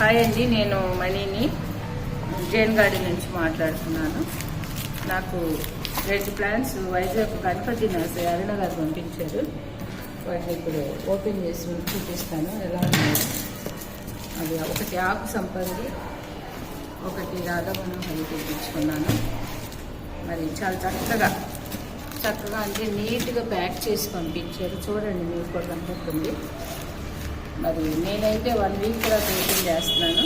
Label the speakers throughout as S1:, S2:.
S1: Hi అండి నేను మణిని జైన్ గార్డెన్ నుంచి మాట్లాడుతున్నాను. నాకు రెండు ప్లాన్స్ వైజాగ్ గణపతి నర్సరీ అరుణ గారు పంపించారు. వాటిని ఇప్పుడు ఓపెన్ చేసి చూపిస్తాను. ఎలా అది ఒకటి ఆకు సంపంగి ఒకటి రాధామనోహరి తెప్పించుకున్నాను మరి చాలా చక్కగా చక్కగా అంటే నీట్గా ప్యాక్ చేసి పంపించారు. చూడండి మీకు కూడా కనపడుతుంది. మరి నేనైతే వన్ వీక్ కూడా పెయింటింగ్ చేస్తున్నాను.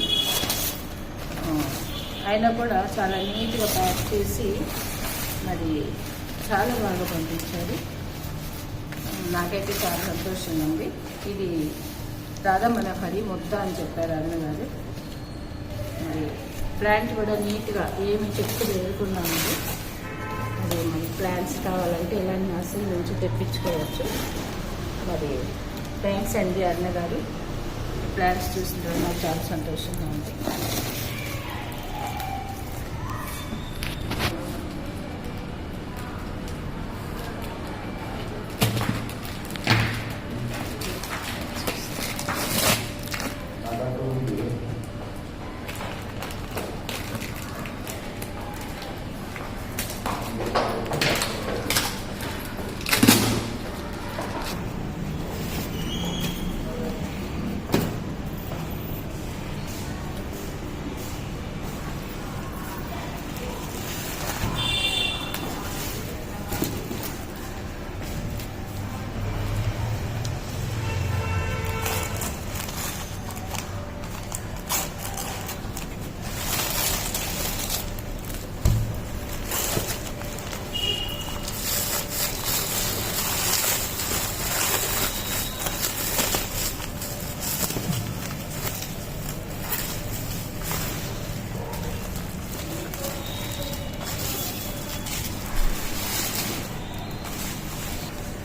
S1: అయినా కూడా చాలా నీట్గా ప్యాక్ చేసి మరి చాలా బాగా పంపించారు. నాకైతే చాలా సంతోషంగా ఉంది. ఇది రాధా మనోహరి ముద్ద అని చెప్పారు అరుణ గారు. మరి ప్లాంట్ కూడా నీట్గా ఏమి చెట్టు వేరుకున్నామండి మరి మరి ప్లాంట్స్ కావాలంటే ఇలాంటి నర్సరీ నుంచి తెప్పించుకోవచ్చు. మరి థ్యాంక్స్ అండి అన్న గారు. ప్లాన్స్ చూసిన తర్వాత నాకు చాలా సంతోషంగా ఉంది.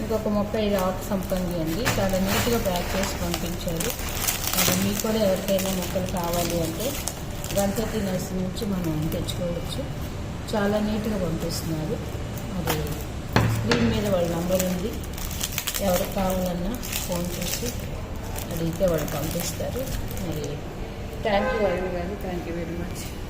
S1: ఇంకొక ముప్పై ఐదు ఆకు సంపంగి అండి. చాలా నీట్గా ప్యాక్ చేసి పంపించారు. అది మీకు కూడా ఎవరికైనా మొక్కలు కావాలి అంటే గణపతి నర్సరీ నుంచి మనం తెచ్చుకోవచ్చు. చాలా నీట్గా పంపిస్తున్నారు. అది స్క్రీన్ మీద వాళ్ళ నంబర్ ఉంది. ఎవరికి కావాలన్నా ఫోన్ చేసి అడిగితే వాళ్ళు పంపిస్తారు. మరి thank you Arun garu. Thank you very much.